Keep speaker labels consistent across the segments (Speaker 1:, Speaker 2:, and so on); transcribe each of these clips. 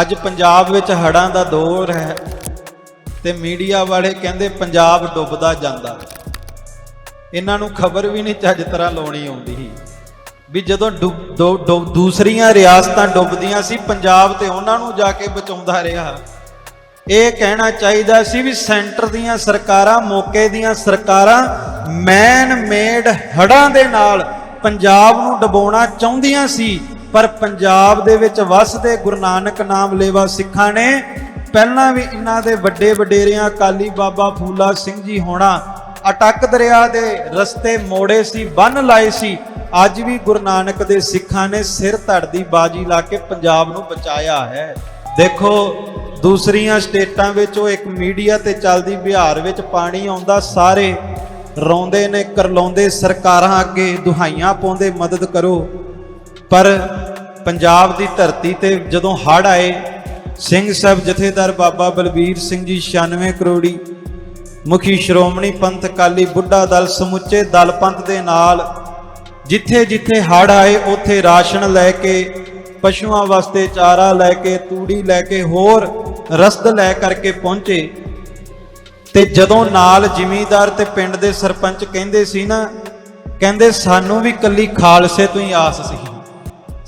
Speaker 1: ਅੱਜ ਪੰਜਾਬ ਵਿੱਚ ਹੜ੍ਹਾਂ ਦਾ ਦੌਰ ਹੈ ਤੇ ਮੀਡੀਆ ਵਾਲੇ ਕਹਿੰਦੇ ਪੰਜਾਬ ਡੁੱਬਦਾ ਜਾਂਦਾ। ਇਹਨਾਂ ਨੂੰ ਖਬਰ ਵੀ ਨਹੀਂ ਚੱਜ ਤਰ੍ਹਾਂ ਲਾਉਣੀ ਆਉਂਦੀ। ਵੀ ਜਦੋਂ ਡੁੱਬ- ਡੁ- ਦੂਸਰੀਆਂ ਰਿਆਸਤਾਂ ਡੁੱਬਦੀਆਂ ਸੀ, ਪੰਜਾਬ ਤੇ ਉਹਨਾਂ ਨੂੰ ਜਾ ਕੇ ਬਚਾਉਂਦਾ ਰਿਹਾ। ਇਹ ਕਹਿਣਾ ਚਾਹੀਦਾ ਸੀ ਵੀ ਸੈਂਟਰ ਦੀਆਂ ਸਰਕਾਰਾਂ, ਮੌਕੇ ਦੀਆਂ ਸਰਕਾਰਾਂ ਮੈਨ ਮੇਡ ਹੜਾਂ ਦੇ ਨਾਲ ਪੰਜਾਬ ਨੂੰ ਡਬਾਉਣਾ ਚਾਹੁੰਦੀਆਂ ਸੀ। ਪਰ ਪੰਜਾਬ ਦੇ ਵਿੱਚ ਵਸਦੇ ਗੁਰੂ ਨਾਨਕ ਨਾਮ ਲੇਵਾ ਸਿੱਖਾਂ ਨੇ ਪਹਿਲਾਂ ਵੀ ਇਹਨਾਂ ਦੇ ਵੱਡੇ ਵਡੇਰਿਆਂ ਕਾਲੀ ਬਾਬਾ ਫੂਲਾ ਸਿੰਘ ਜੀ ਹੋਣਾ ਅਟਕ ਦਰਿਆ ਦੇ ਰਸਤੇ ਮੋੜੇ ਸੀ, ਬੰਨ ਲਾਏ ਸੀ, ਅੱਜ ਵੀ ਗੁਰੂ ਨਾਨਕ ਦੇ ਸਿੱਖਾਂ ਨੇ ਸਿਰ ਧੜ ਦੀ ਬਾਜੀ ਲਾ ਕੇ ਪੰਜਾਬ ਨੂੰ ਬਚਾਇਆ ਹੈ। ਦੇਖੋ, ਦੂਸਰੀਆਂ ਸਟੇਟਾਂ ਵਿੱਚ ਉਹ ਇੱਕ ਮੀਡੀਆ ਤੇ ਚੱਲਦੀ ਬਿਹਾਰ ਵਿੱਚ ਪਾਣੀ ਆਉਂਦਾ, ਸਾਰੇ ਰੋਂਦੇ ਨੇ, ਕਰਲਾਉਂਦੇ ਸਰਕਾਰਾਂ ਅੱਗੇ, ਦੁਹਾਈਆਂ ਪਾਉਂਦੇ, ਮਦਦ ਕਰੋ। ਪਰ ਪੰਜਾਬ ਦੀ ਧਰਤੀ ਤੇ ਜਦੋਂ ਹੜ੍ਹ ਆਏ, ਸਿੰਘ ਸਾਹਿਬ ਜਥੇਦਾਰ ਬਾਬਾ ਬਲਬੀਰ ਸਿੰਘ ਜੀ 96 ਕਰੋੜੀ, ਮੁਖੀ ਸ਼੍ਰੋਮਣੀ ਪੰਥ ਅਕਾਲੀ ਬੁੱਢਾ ਦਲ ਸਮੁੱਚੇ ਦਲ ਪੰਥ ਦੇ ਨਾਲ ਜਿੱਥੇ ਜਿੱਥੇ ਹੜ੍ਹ ਆਏ, ਉੱਥੇ ਰਾਸ਼ਨ ਲੈ ਕੇ, ਪਸ਼ੂਆਂ ਵਾਸਤੇ ਚਾਰਾ ਲੈ ਕੇ, ਤੂੜੀ ਲੈ ਕੇ, ਹੋਰ ਰਸਦ ਲੈ ਕਰਕੇ ਪਹੁੰਚੇ। ਤੇ ਜਦੋਂ ਨਾਲ ਜ਼ਿਮੀਂਦਾਰ ਤੇ ਪਿੰਡ ਦੇ ਸਰਪੰਚ ਕਹਿੰਦੇ ਸੀ ਨਾ, ਕਹਿੰਦੇ, ਸਾਨੂੰ ਵੀ ਕੱਲੀ ਖਾਲਸੇ ਤੋਂ ਹੀ ਆਸ ਸੀ।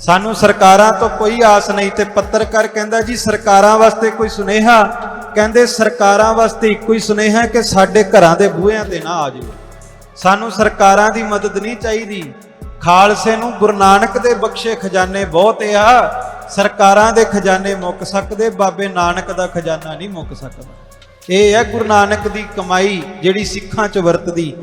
Speaker 1: ਸਾਨੂੰ ਸਰਕਾਰਾਂ ਤੋਂ ਕੋਈ ਆਸ ਨਹੀਂ ਤੇ ਪੱਤਰਕਾਰ ਕਹਿੰਦਾ ਜੀ ਸਰਕਾਰਾਂ ਵਾਸਤੇ ਕੋਈ ਸੁਨੇਹਾ? ਕਹਿੰਦੇ ਸਰਕਾਰਾਂ ਵਾਸਤੇ ਇੱਕੋ ਹੀ ਸੁਨੇਹਾ ਕਿ ਸਾਡੇ ਘਰਾਂ ਦੇ ਬੂਹਿਆਂ ਤੇ ਨਾ ਆ ਜਾਓ ਸਾਨੂੰ ਸਰਕਾਰਾਂ ਦੀ ਮਦਦ ਨਹੀਂ ਚਾਹੀਦੀ। ਖਾਲਸੇ ਨੂੰ ਗੁਰੂ ਨਾਨਕ ਦੇ ਬਖਸ਼ੇ ਖਜ਼ਾਨੇ ਬਹੁਤ ਆ। ਸਰਕਾਰਾਂ ਦੇ ਖਜ਼ਾਨੇ ਮੁੱਕ ਸਕਦੇ, ਬਾਬੇ ਨਾਨਕ ਦਾ ਖਜ਼ਾਨਾ ਨਹੀਂ ਮੁੱਕ ਸਕਦਾ। ਇਹ ਹੈ ਗੁਰੂ ਨਾਨਕ ਦੀ ਕਮਾਈ ਜਿਹੜੀ ਸਿੱਖਾਂ 'ਚ ਵਰਤਦੀ।